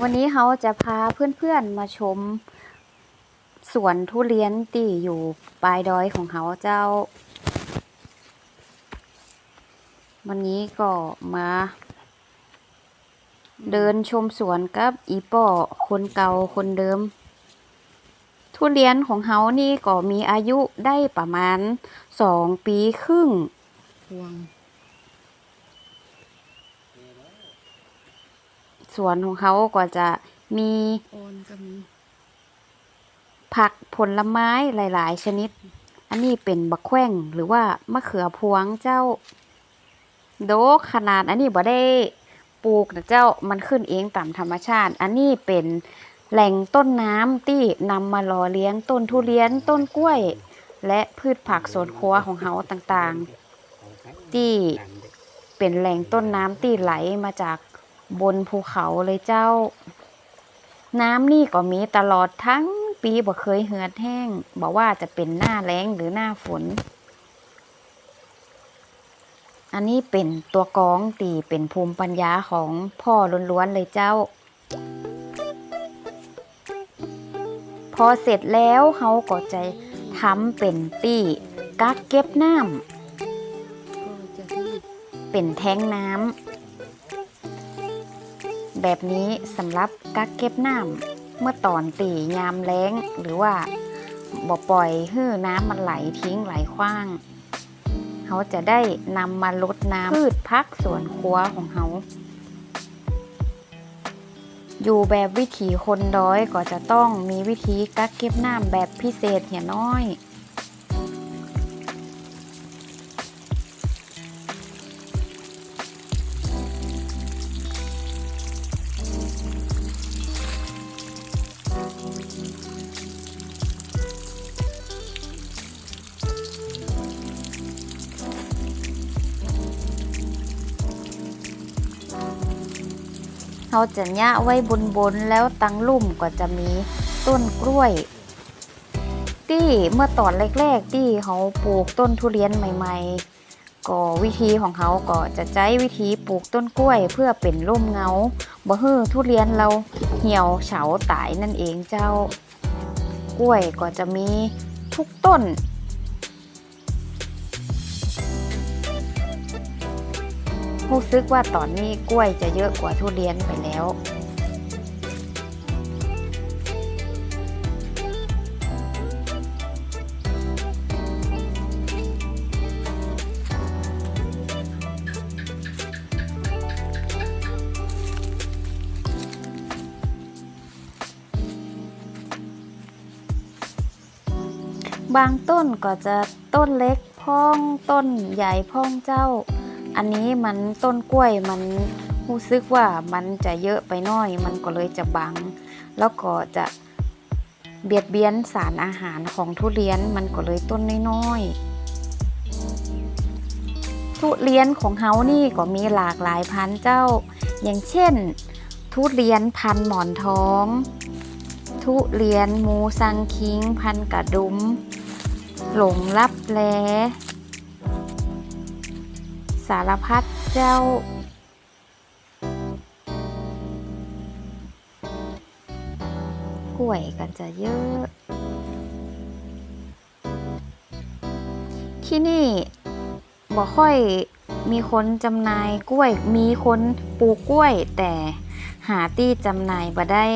วันนี้เขาจะพาเพื่อนๆมาชม สวนทุเรียนที่อยู่ปลายดอยของเขาเจ้า วันนี้ก็มา เดินชมสวนกับอีป่อคนเก่าคนเดิม ทุเรียนของเขานี่ก็มีอายุได้ประมาณสองปีครึ่งพวง สวนของเขาก็จะมีโอนก็มีผักผลไม้หลาย ๆ ชนิด อันนี้เป็นบักแขว้งหรือว่ามะเขือพวงเจ้า โดกขนาดอันนี้บ่ได้ปลูกนะเจ้ามันขึ้นเองตามธรรมชาติ อันนี้เป็นแหล่งต้นน้ำที่นำมาหล่อเลี้ยงต้นทุเรียนต้นกล้วย และพืชผักสวนครัวของเฮาต่างๆ ที่เป็นแหล่งต้นน้ำที่ไหลมาจาก บนภูเขาเลยเจ้า น้ำนี่ก็มีตลอดทั้งปีบ่เคยเหือดแห้งบอกว่าจะเป็นหน้าแล้งหรือหน้าฝน อันนี้เป็นตัวกองตีเป็นภูมิปัญญาของพ่อล้วนๆเลยเจ้า พอเสร็จแล้วเขาก็จะทำเป็นตี้กักเก็บน้ก็จะที่ำเป็นแท้งน้ำ แบบนี้สำหรับกักเก็บน้ำเมื่อตอนตียามแล้ง หรือว่าบ่ปล่อยให้น้ำมันไหลทิ้งไหลขว้าง เขาจะได้นำมาลดน้ำพืชพักสวนครัวของเขาอยู่แบบวิถีคนดอยก็จะต้องมีวิธีกักเก็บน้ำแบบพิเศษเหี่ยน้อย เขาจะยะไว้บนบนแล้วตังลุ่มก็จะมีต้นกล้วย ที่เมื่อตอนแรกๆที่เขาปลูกต้นทุเรียนใหม่ ๆ ก็วิธีของเขาก็จะใช้วิธีปลูกต้นกล้วยเพื่อเป็นร่มเงาบ่ฮื้อทุเรียนเราเหี่ยวเฉาตายนั่นเองเจ้ากล้วยก็จะมีทุกต้น รู้สึกว่าตอนนี้กล้วยจะเยอะกว่าทุเรียนไปแล้ว บางต้นก็จะต้นเล็กพ่องต้นใหญ่พ่องเจ้า อันนี้มันต้นกล้วยมันรู้สึกว่ามันจะเยอะไปน่อย มันก็เลยจะบัง แล้วก็จะเบียดเบียนสารอาหารของทุเรียนมันก็เลยต้นน้อยๆทุเรียนของเฮานี่ก็มีหลากหลายพันธุ์เจ้า อย่างเช่น ทุเรียนพันหมอนทอง ทุเรียนมูซังคิง พันกระดุม หลงลับแล สารพัดเจ้า กล้วยกันจะเยอะ ที่นี่บ่ค่อยมีคนจำหน่ายกล้วย มีคนปลูกกล้วย แต่หาที่จำหน่ายบ่ได้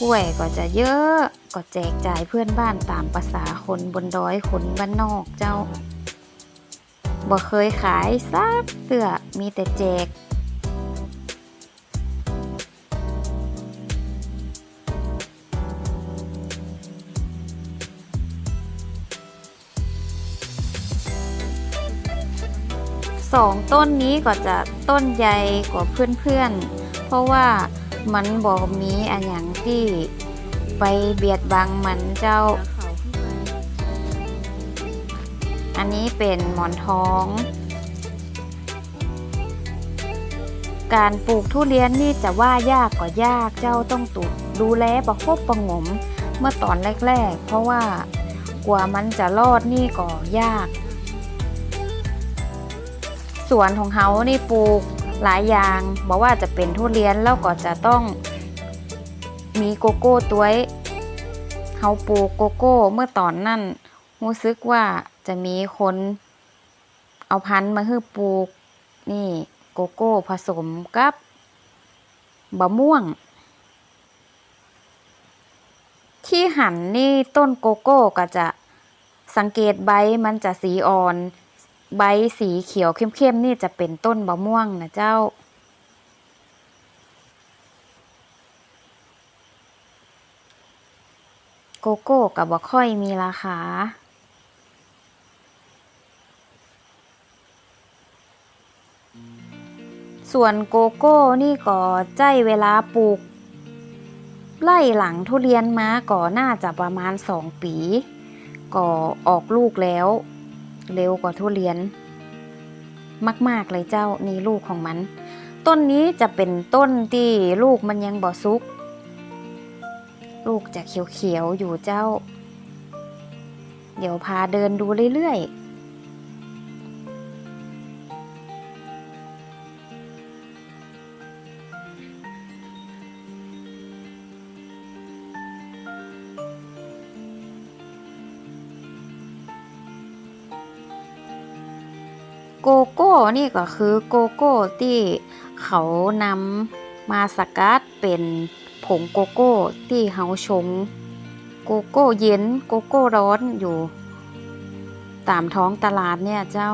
กล้วยก็จะเยอะก็แจกจ่ายเพื่อนบ้านตามภาษาคนบนดอยคนบ้านนอกเจ้า บ่เคยขายสักเตือมีแต่แจก สองต้นนี้ก็จะต้นใหญ่กว่าเพื่อนๆ เพราะว่ามันบอกมีอันอย่างที่ไปเบียดบังมันเจ้า อันนี้เป็นหมอนท้อง การปลูกทุเรียนนี่จะว่ายากกว่ายากเจ้าต้องตุดูแลประคบประงมเมื่อตอนแรกๆ เพราะว่ากว่ามันจะรอดนี่ก็ยาก สวนของเขานี่ปลูกหลายอย่างบอกว่าจะเป็นทุเรียนแล้วก็จะต้องมีโกโก้ตัวเฮาปลูกโกโก้เมื่อตอนนั้นรู้สึกว่า จะมีคนเอาพันธุ์มาให้ปลูก นี่โกโก้ผสมกับบะม่วง ที่หันนี่ต้นโกโก้ก็จะสังเกตใบมันจะสีอ่อน ใบสีเขียวเข้มๆนี่จะเป็นต้นบะม่วงนะเจ้าโกโก้กับบ่ค่อยมีราคา ส่วนโกโก้นี่ก็ใจเวลาปลูก ไล่หลังทุเรียนมาก็น่าจะประมาณสองปี ก็ออกลูกแล้ว เร็วกว่าทุเรียน มากๆเลยเจ้านี่ลูกของมัน ต้นนี้จะเป็นต้นที่ลูกมันยังบ่สุก ลูกจะเขียวๆอยู่เจ้า เดี๋ยวพาเดินดูเรื่อยๆ กโก้นี่ก็คือโกโก้ที่เขานำมาสกัดเป็นผงโกโก้ที่เฮาชง โกโก้เย็นโกโก้ร้อนอยู่ ตามท้องตลาดเนี่ยเจ้า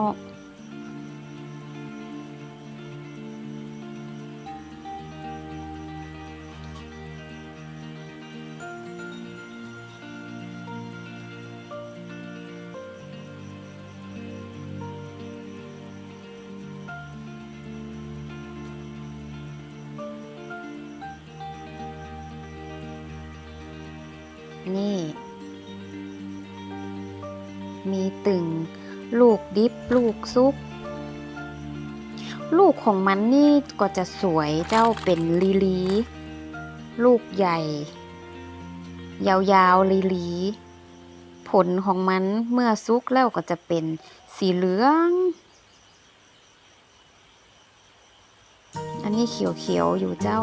นี่ มีตึง ลูกดิบลูกซุป ลูกของมันนี่ก็จะสวยเจ้าเป็นลีลี ลูกใหญ่ ยาวๆลีลี ผลของมันเมื่อซุกแล้วก็จะเป็นสีเหลือง อันนี้เขียวๆอยู่เจ้า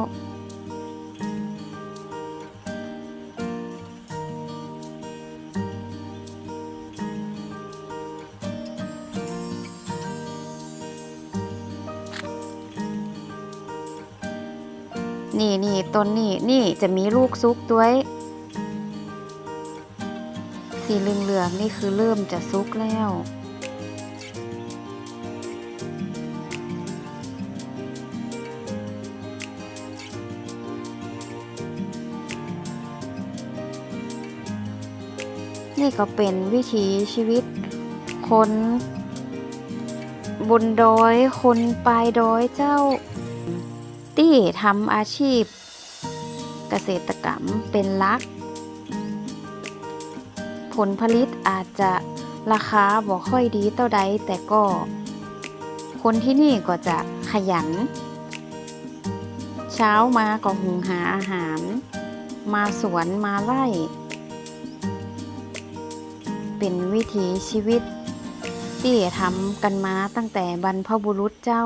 นี่นี่ต้นนี่นี่จะมีลูกซุกด้วย สีเหลืองๆนี่คือเริ่มจะซุกแล้วนี่ก็เป็นวิถีชีวิต คน บนดอย คนปลายดอยเจ้า ที่ทำอาชีพเกษตรกรรมเป็นลัก ผลผลิตอาจจะราคาบ่ค่อยดีเท่าใดแต่ก็คนที่นี่ก็จะขยัน เช้ามาก็หุงหาอาหาร มาสวนมาไร่ เป็นวิถีชีวิตที่ทำกันมาตั้งแต่บรรพบุรุษเจ้า